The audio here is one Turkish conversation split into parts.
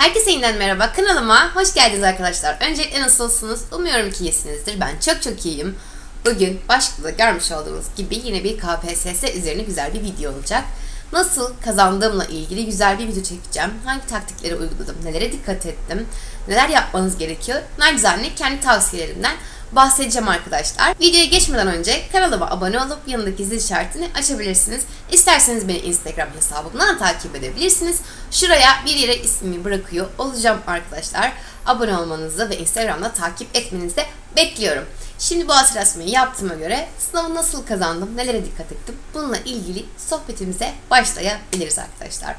Herkese yeniden merhaba. Kanalıma hoş geldiniz arkadaşlar. Öncelikle nasılsınız? Umuyorum ki iyisinizdir. Ben çok çok iyiyim. Bugün başlıkta görmüş olduğunuz gibi yine bir KPSS üzerine güzel bir video olacak. Nasıl kazandığımla ilgili güzel bir video çekeceğim. Hangi taktikleri uyguladım, nelere dikkat ettim, neler yapmanız gerekiyor. Nacizane kendi tavsiyelerimden bahsedeceğim arkadaşlar. Videoya geçmeden önce kanalıma abone olup yanındaki zil işaretini açabilirsiniz. İsterseniz beni Instagram hesabımdan takip edebilirsiniz. Şuraya bir yere ismimi bırakıyor olacağım arkadaşlar. Abone olmanızı ve Instagram'da takip etmenizi de bekliyorum. Şimdi bu hatırlatmayı yaptığıma göre sınavı nasıl kazandım, nelere dikkat ettim bununla ilgili sohbetimize başlayabiliriz arkadaşlar.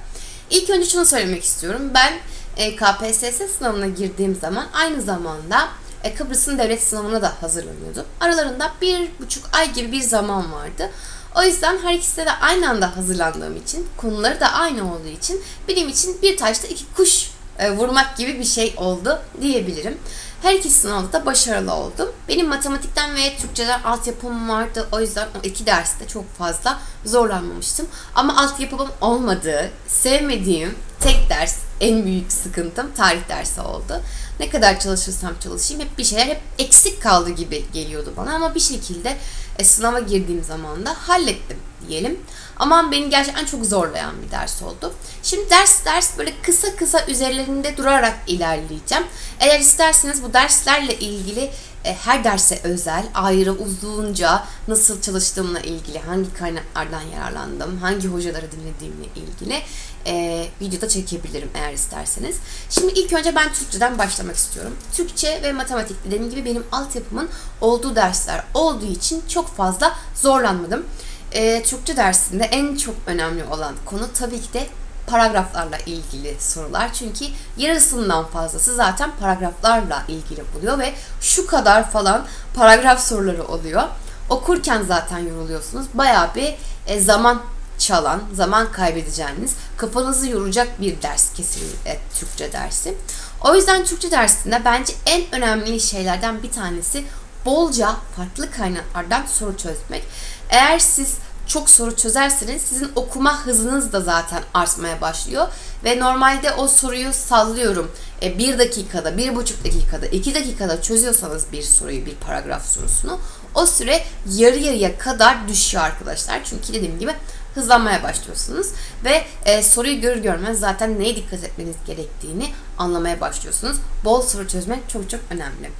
İlk önce şunu söylemek istiyorum. Ben e, KPSS sınavına girdiğim zaman aynı zamanda Kıbrıs'ın devlet sınavına da hazırlanıyordum. Aralarında bir buçuk ay gibi bir zaman vardı. O yüzden her ikisine de aynı anda hazırlandığım için, konuları da aynı olduğu için benim için bir taşta iki kuş e, vurmak gibi bir şey oldu diyebilirim. Her iki sınavda da başarılı oldum. Benim matematikten ve Türkçeden altyapım vardı. O yüzden o iki derste çok fazla zorlanmamıştım. Ama altyapım olmadığı, sevmediğim tek ders, en büyük sıkıntım tarih dersi oldu. Ne kadar çalışırsam çalışayım hep bir şeyler hep eksik kaldı gibi geliyordu bana. Ama bir şekilde e, sınava girdiğim zaman da hallettim diyelim. Ama beni gerçekten çok zorlayan bir ders oldu. Şimdi ders ders böyle kısa kısa üzerlerinde durarak ilerleyeceğim. Eğer isterseniz bu derslerle ilgili her derse özel, ayrı uzunca nasıl çalıştığımla ilgili, hangi kaynaklardan yararlandım, hangi hocaları dinlediğimle ilgili e, videoda çekebilirim eğer isterseniz. Şimdi ilk önce ben Türkçeden başlamak istiyorum. Türkçe ve matematik dediğim gibi benim altyapımın olduğu dersler olduğu için çok fazla zorlanmadım. E, Türkçe dersinde en çok önemli olan konu tabii ki de paragraflarla ilgili sorular. Çünkü yarısından fazlası zaten paragraflarla ilgili buluyor ve şu kadar falan paragraf soruları oluyor. Okurken zaten yoruluyorsunuz. Bayağı bir e, zaman çalan, zaman kaybedeceğiniz, kafanızı yoracak bir ders kesinlikle Türkçe dersi. O yüzden Türkçe dersinde bence en önemli şeylerden bir tanesi bolca farklı kaynaklardan soru çözmek. Eğer siz çok soru çözerseniz sizin okuma hızınız da zaten artmaya başlıyor. Ve normalde o soruyu sallıyorum. E, bir dakikada, bir buçuk dakikada, iki dakikada çözüyorsanız bir soruyu, bir paragraf sorusunu o süre yarı yarıya kadar düşüyor arkadaşlar. Çünkü dediğim gibi hızlanmaya başlıyorsunuz ve e, soruyu görür görmez zaten neye dikkat etmeniz gerektiğini anlamaya başlıyorsunuz. Bol soru çözmek çok çok önemli.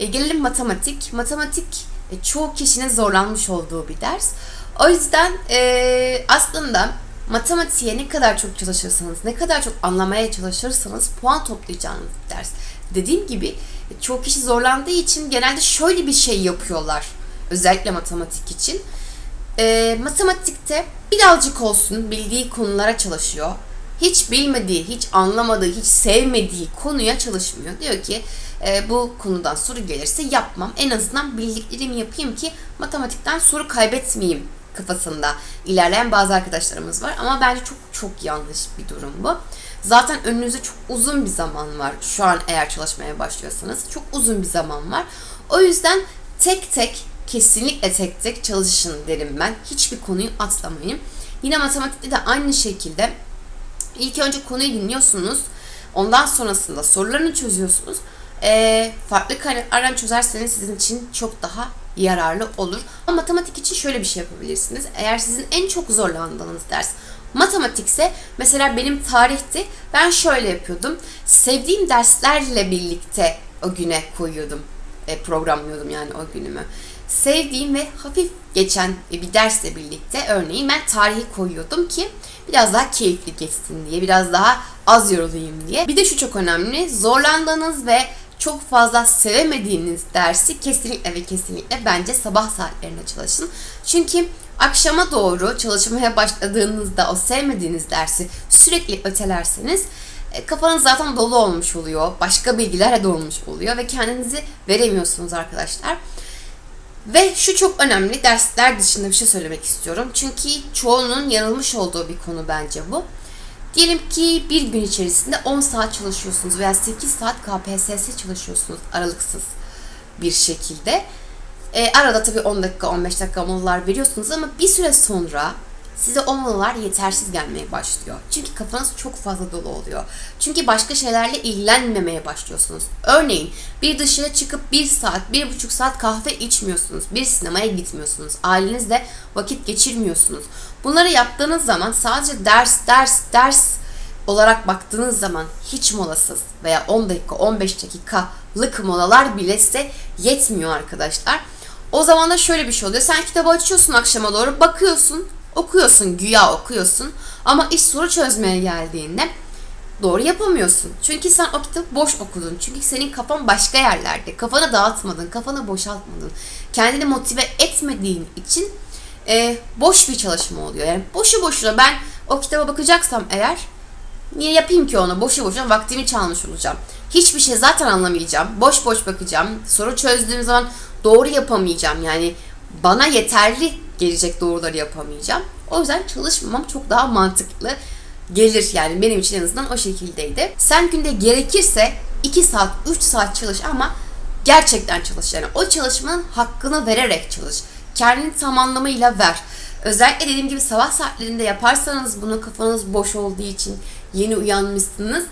E, gelelim matematik. Matematik e, çoğu kişinin zorlanmış olduğu bir ders. O yüzden e, aslında matematiğe ne kadar çok çalışırsanız, ne kadar çok anlamaya çalışırsanız puan toplayacağınız ders. Dediğim gibi e, çoğu kişi zorlandığı için genelde şöyle bir şey yapıyorlar. Özellikle matematik için. E, matematikte birazcık olsun bildiği konulara çalışıyor. Hiç bilmediği, hiç anlamadığı, hiç sevmediği konuya çalışmıyor. Diyor ki e, bu konudan soru gelirse yapmam. En azından bildiklerimi yapayım ki matematikten soru kaybetmeyeyim kafasında ilerleyen bazı arkadaşlarımız var. Ama bence çok çok yanlış bir durum bu. Zaten önünüzde çok uzun bir zaman var. Şu an eğer çalışmaya başlıyorsanız çok uzun bir zaman var. O yüzden tek tek kesinlikle tek tek çalışın derim ben. Hiçbir konuyu atlamayın. Yine matematikte de aynı şekilde ilk önce konuyu dinliyorsunuz. Ondan sonrasında sorularını çözüyorsunuz. E, farklı kaynaklardan çözerseniz sizin için çok daha yararlı olur. Ama matematik için şöyle bir şey yapabilirsiniz. Eğer sizin en çok zorlandığınız ders matematikse mesela benim tarihti. Ben şöyle yapıyordum. Sevdiğim derslerle birlikte o güne koyuyordum. E, programlıyordum yani o günümü. Sevdiğim ve hafif geçen bir dersle birlikte örneğin ben tarihi koyuyordum ki biraz daha keyifli geçsin diye, biraz daha az yorulayım diye. Bir de şu çok önemli. Zorlandığınız ve çok fazla sevemediğiniz dersi kesinlikle ve kesinlikle bence sabah saatlerinde çalışın. Çünkü akşama doğru çalışmaya başladığınızda o sevmediğiniz dersi sürekli ötelerseniz e, kafanız zaten dolu olmuş oluyor. Başka bilgilerle dolmuş oluyor ve kendinizi veremiyorsunuz arkadaşlar. Ve şu çok önemli dersler dışında bir şey söylemek istiyorum. Çünkü çoğunun yanılmış olduğu bir konu bence bu. Diyelim ki bir gün içerisinde 10 saat çalışıyorsunuz veya 8 saat KPSS çalışıyorsunuz aralıksız bir şekilde. E, arada tabii 10 dakika 15 dakika molalar veriyorsunuz ama bir süre sonra size o molalar yetersiz gelmeye başlıyor. Çünkü kafanız çok fazla dolu oluyor. Çünkü başka şeylerle ilgilenmemeye başlıyorsunuz. Örneğin bir dışarı çıkıp bir saat, bir buçuk saat kahve içmiyorsunuz. Bir sinemaya gitmiyorsunuz. Ailenizle vakit geçirmiyorsunuz. Bunları yaptığınız zaman sadece ders, ders, ders olarak baktığınız zaman hiç molasız veya 10 dakika 15 dakikalık molalar bile size yetmiyor arkadaşlar. O zaman da şöyle bir şey oluyor. Sen kitabı açıyorsun akşama doğru bakıyorsun okuyorsun güya okuyorsun ama iş soru çözmeye geldiğinde doğru yapamıyorsun. Çünkü sen o kitabı boş okudun. Çünkü senin kafan başka yerlerde. Kafanı dağıtmadın, kafanı boşaltmadın. Kendini motive etmediğin için e, boş bir çalışma oluyor. Yani boşu boşuna ben o kitaba bakacaksam eğer Niye yapayım ki onu? Boşu boşuna vaktimi çalmış olacağım. Hiçbir şey zaten anlamayacağım. Boş boş bakacağım. Soru çözdüğüm zaman doğru yapamayacağım. Yani bana yeterli gelecek doğruları yapamayacağım. O yüzden çalışmamam çok daha mantıklı gelir. Yani benim için en azından o şekildeydi. Sen günde gerekirse 2 saat, 3 saat çalış ama gerçekten çalış. Yani o çalışmanın hakkını vererek çalış. Kendini tam anlamıyla ver. Özellikle dediğim gibi sabah saatlerinde yaparsanız bunu kafanız boş olduğu için yeni uyanmışsınız.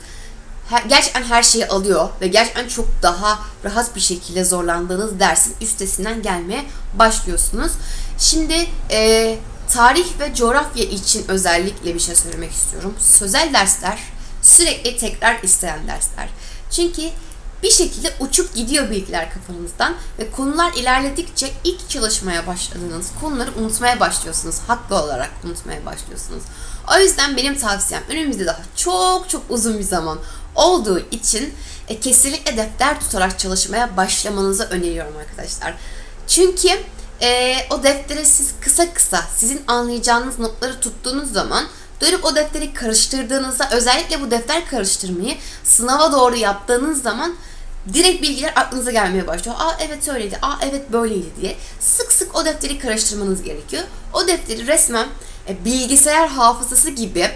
Her, gerçekten her şeyi alıyor ve gerçekten çok daha rahat bir şekilde zorlandığınız dersin üstesinden gelmeye başlıyorsunuz. Şimdi e, tarih ve coğrafya için özellikle bir şey söylemek istiyorum. Sözel dersler sürekli tekrar isteyen dersler. Çünkü bir şekilde uçup gidiyor bilgiler kafanızdan ve konular ilerledikçe ilk çalışmaya başladığınız konuları unutmaya başlıyorsunuz. Haklı olarak unutmaya başlıyorsunuz. O yüzden benim tavsiyem önümüzde daha çok çok uzun bir zaman olduğu için e, kesinlikle defter tutarak çalışmaya başlamanızı öneriyorum arkadaşlar. Çünkü e, o deftere siz kısa kısa sizin anlayacağınız notları tuttuğunuz zaman dönüp o defteri karıştırdığınızda özellikle bu defter karıştırmayı sınava doğru yaptığınız zaman direkt bilgiler aklınıza gelmeye başlıyor. Aa evet öyleydi, aa evet böyleydi diye. Sık sık o defteri karıştırmanız gerekiyor. O defteri resmen e, bilgisayar hafızası gibi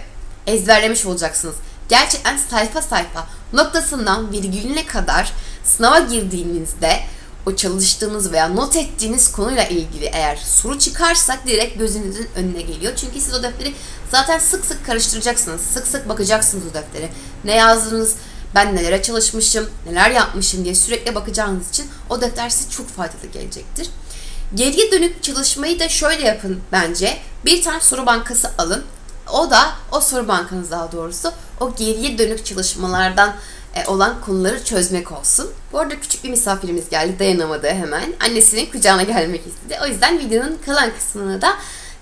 ezberlemiş olacaksınız. Gerçekten sayfa sayfa noktasından virgülüne kadar sınava girdiğinizde o çalıştığınız veya not ettiğiniz konuyla ilgili eğer soru çıkarsa direkt gözünüzün önüne geliyor. Çünkü siz o defteri zaten sık sık karıştıracaksınız. Sık sık bakacaksınız o deftere. Ne yazdınız, ben nelere çalışmışım, neler yapmışım diye sürekli bakacağınız için o defter size çok faydalı gelecektir. Geriye dönük çalışmayı da şöyle yapın bence. Bir tane soru bankası alın. O da o soru bankanız daha doğrusu o geriye dönük çalışmalardan e, olan konuları çözmek olsun. Bu arada küçük bir misafirimiz geldi dayanamadı hemen. Annesinin kucağına gelmek istedi. O yüzden videonun kalan kısmını da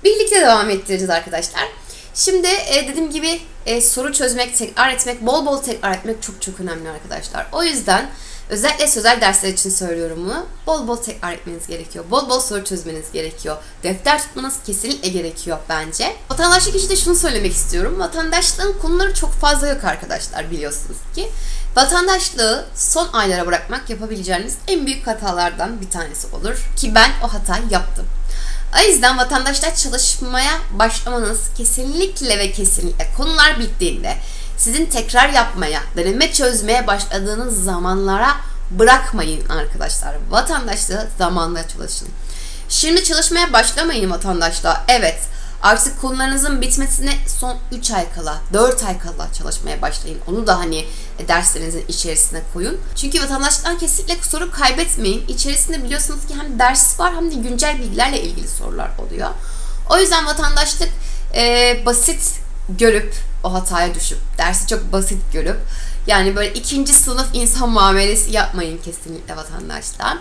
birlikte devam ettireceğiz arkadaşlar. Şimdi e, dediğim gibi e, soru çözmek, tekrar etmek, bol bol tekrar etmek çok çok önemli arkadaşlar. O yüzden özellikle sözel dersler için söylüyorum bunu. Bol bol tekrar etmeniz gerekiyor. Bol bol soru çözmeniz gerekiyor. Defter tutmanız kesinlikle gerekiyor bence. Vatandaşlık için de şunu söylemek istiyorum. Vatandaşlığın konuları çok fazla yok arkadaşlar biliyorsunuz ki. Vatandaşlığı son aylara bırakmak yapabileceğiniz en büyük hatalardan bir tanesi olur. Ki ben o hatayı yaptım. O yüzden vatandaşlar çalışmaya başlamanız kesinlikle ve kesinlikle konular bittiğinde sizin tekrar yapmaya, deneme çözmeye başladığınız zamanlara bırakmayın arkadaşlar. Vatandaşlığı zamanla çalışın. Şimdi çalışmaya başlamayın vatandaşlığa. Evet artık konularınızın bitmesine son 3 ay kala, 4 ay kala çalışmaya başlayın. Onu da hani derslerinizin içerisine koyun. Çünkü vatandaşlıktan kesinlikle soru kaybetmeyin. İçerisinde biliyorsunuz ki hem ders var hem de güncel bilgilerle ilgili sorular oluyor. O yüzden vatandaşlık e, basit görüp o hataya düşüp dersi çok basit görüp yani böyle ikinci sınıf insan muamelesi yapmayın kesinlikle vatandaşlar.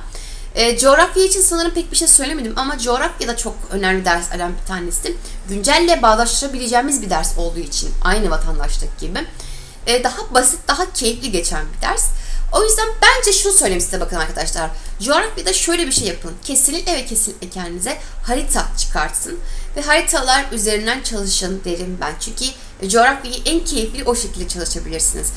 E, coğrafya için sanırım pek bir şey söylemedim ama coğrafya da çok önemli derslerden bir tanesi. Güncelle bağdaştırabileceğimiz bir ders olduğu için aynı vatandaşlık gibi. E, daha basit, daha keyifli geçen bir ders. O yüzden bence şunu söyleyeyim size bakın arkadaşlar. Coğrafyada şöyle bir şey yapın. Kesinlikle ve kesinlikle kendinize harita çıkartsın. Ve haritalar üzerinden çalışın derim ben. Çünkü coğrafyayı en keyifli o şekilde çalışabilirsiniz.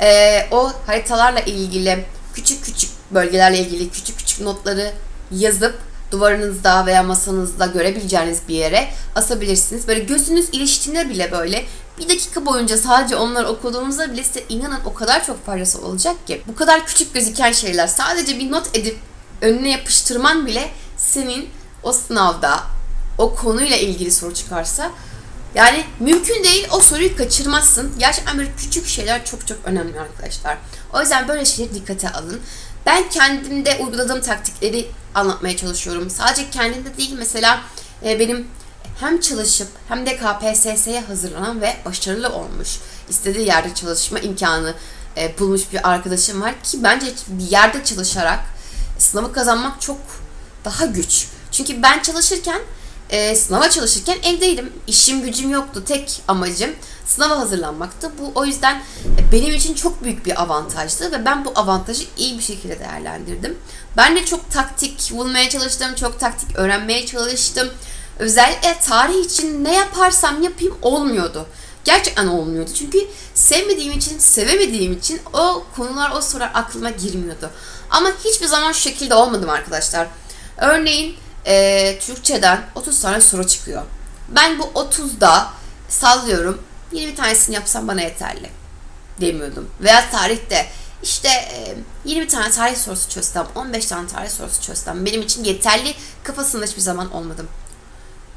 Ee, o haritalarla ilgili küçük küçük bölgelerle ilgili küçük küçük notları yazıp duvarınızda veya masanızda görebileceğiniz bir yere asabilirsiniz. Böyle gözünüz iliştiğinde bile böyle bir dakika boyunca sadece onları okuduğunuzda bile size inanın o kadar çok faydası olacak ki. Bu kadar küçük gözüken şeyler sadece bir not edip önüne yapıştırman bile senin o sınavda o konuyla ilgili soru çıkarsa yani mümkün değil o soruyu kaçırmazsın. Gerçekten böyle küçük şeyler çok çok önemli arkadaşlar. O yüzden böyle şeyleri dikkate alın. Ben kendimde uyguladığım taktikleri anlatmaya çalışıyorum. Sadece kendimde değil mesela e, benim hem çalışıp hem de KPSS'ye hazırlanan ve başarılı olmuş, istediği yerde çalışma imkanı e, bulmuş bir arkadaşım var ki bence bir yerde çalışarak sınavı kazanmak çok daha güç. Çünkü ben çalışırken e, sınava çalışırken evdeydim. İşim gücüm yoktu. Tek amacım sınava hazırlanmaktı. Bu o yüzden benim için çok büyük bir avantajdı ve ben bu avantajı iyi bir şekilde değerlendirdim. Ben de çok taktik bulmaya çalıştım. Çok taktik öğrenmeye çalıştım. Özellikle tarih için ne yaparsam yapayım olmuyordu. Gerçekten olmuyordu. Çünkü sevmediğim için, sevemediğim için o konular, o sorular aklıma girmiyordu. Ama hiçbir zaman şu şekilde olmadım arkadaşlar. Örneğin e, Türkçeden 30 tane soru çıkıyor. Ben bu 30'da sallıyorum 20 tanesini yapsam bana yeterli demiyordum. Veya tarihte işte e, 20 tane tarih sorusu çözsem, 15 tane tarih sorusu çözsem benim için yeterli kafasında hiçbir zaman olmadım.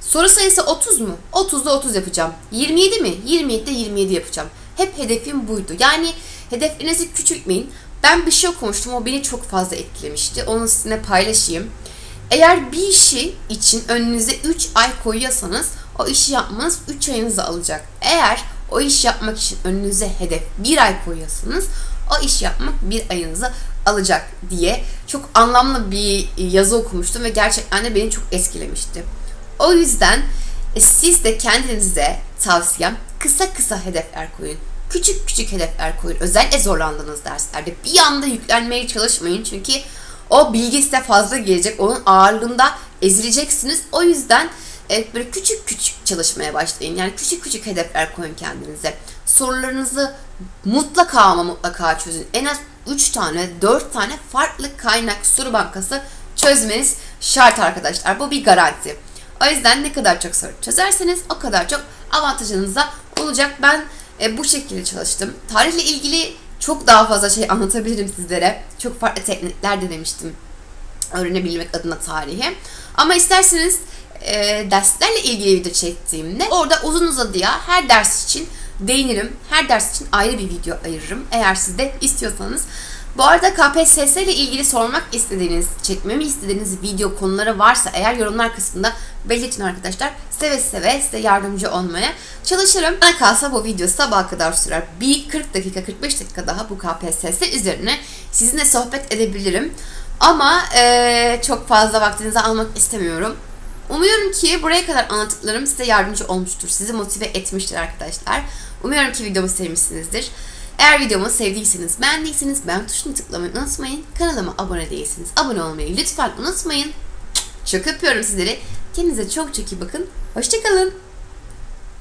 Soru sayısı 30 mu? 30'da 30 yapacağım. 27 mi? 27'de 27 yapacağım. Hep hedefim buydu. Yani hedeflerinizi küçültmeyin. Ben bir şey okumuştum. O beni çok fazla etkilemişti. Onu sizinle paylaşayım. Eğer bir işi için önünüze 3 ay koyuyorsanız o işi yapmanız 3 ayınızı alacak. Eğer o iş yapmak için önünüze hedef 1 ay koyuyorsanız o iş yapmak bir ayınızı alacak diye çok anlamlı bir yazı okumuştum ve gerçekten de beni çok etkilemişti. O yüzden e, siz de kendinize tavsiyem kısa kısa hedefler koyun. Küçük küçük hedefler koyun. Özellikle zorlandığınız derslerde bir anda yüklenmeye çalışmayın çünkü o bilgi size fazla gelecek. Onun ağırlığında ezileceksiniz. O yüzden e, böyle küçük küçük çalışmaya başlayın. Yani küçük küçük hedefler koyun kendinize. Sorularınızı mutlaka ama mutlaka çözün. En az 3 tane, 4 tane farklı kaynak soru bankası çözmeniz şart arkadaşlar. Bu bir garanti. O yüzden ne kadar çok soru çözerseniz o kadar çok avantajınıza olacak. Ben e, bu şekilde çalıştım. Tarihle ilgili çok daha fazla şey anlatabilirim sizlere. Çok farklı teknikler denemiştim öğrenebilmek adına tarihi. Ama isterseniz e, derslerle ilgili video çektiğimde orada uzun uzadıya her ders için değinirim. Her ders için ayrı bir video ayırırım. Eğer siz de istiyorsanız. Bu arada KPSS ile ilgili sormak istediğiniz, çekmemi istediğiniz video konuları varsa eğer yorumlar kısmında belirtin arkadaşlar. Seve seve size yardımcı olmaya çalışırım. Bana kalsa bu video sabaha kadar sürer. Bir 40 dakika 45 dakika daha bu KPSS üzerine sizinle sohbet edebilirim. Ama eee, çok fazla vaktinizi almak istemiyorum. Umuyorum ki buraya kadar anlattıklarım size yardımcı olmuştur. Sizi motive etmiştir arkadaşlar. Umuyorum ki videomu sevmişsinizdir. Eğer videomu sevdiyseniz, beğendiyseniz beğen tuşuna tıklamayı unutmayın. Kanalıma abone değilseniz abone olmayı lütfen unutmayın. Çok öpüyorum sizleri. Kendinize çok çok iyi bakın. Hoşçakalın.